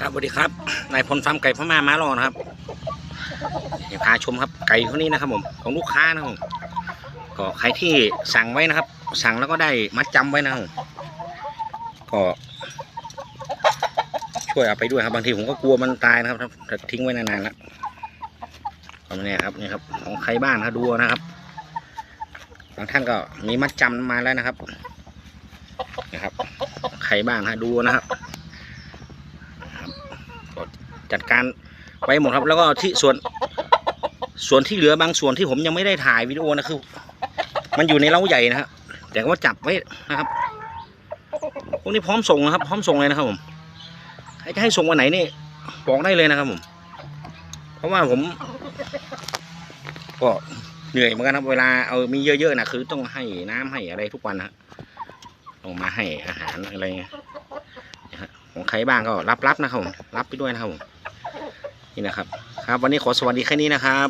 ครับสวัสดีครับนายพลฟาร์มไก่พม่าม้ารอนะครับเดี๋ยวพาชมครับไก่คนนี้นะครับผมของลูกค้านะครับผมก็ใครที่สั่งไว้นะครับ สั่งแล้วก็ได้มัดจำไว้นะครับผมก็ ช่วยเอาไปด้วยครับบางทีผมก็กลัวมันตายนะครับถ้าทิ้งไว้นานๆแล้วก็ไม่แน่ครับนี่ครับ ของใครบ้านครับดูนะครับบางท่านก็มีมัดจำมาแล้วนะครับนะครับ ใครบ้างฮะดูนะครับ จัดการไว้หมดครับ แล้วก็ที่ส่วนส่วนที่เหลือบางส่วนที่ผมยังไม่ได้ถ่ายวิดีโอนะคือ มันอยู่ในเล้าใหญ่นะครับแต่ว่าจับไว้นะครับพวกนี้พร้อมส่งนะครับ พร้อมส่งเลยนะครับผมใครจะให้ส่งวันไหนนี่บอกได้เลยนะครับผม เพราะว่าผม ก็เหนื่อยเหมือนกันครับเวลาเอามีเยอะๆนะคือ ต้องให้น้ำให้อะไรทุกวันนะต้องมาให้อาหารอะไรเงี้ยของใครบ้างก็รับๆนะครับผมรับไปด้วยนะครับผม นี่นะครับ ครับ วันนี้ขอสวัสดีแค่นี้นะครับ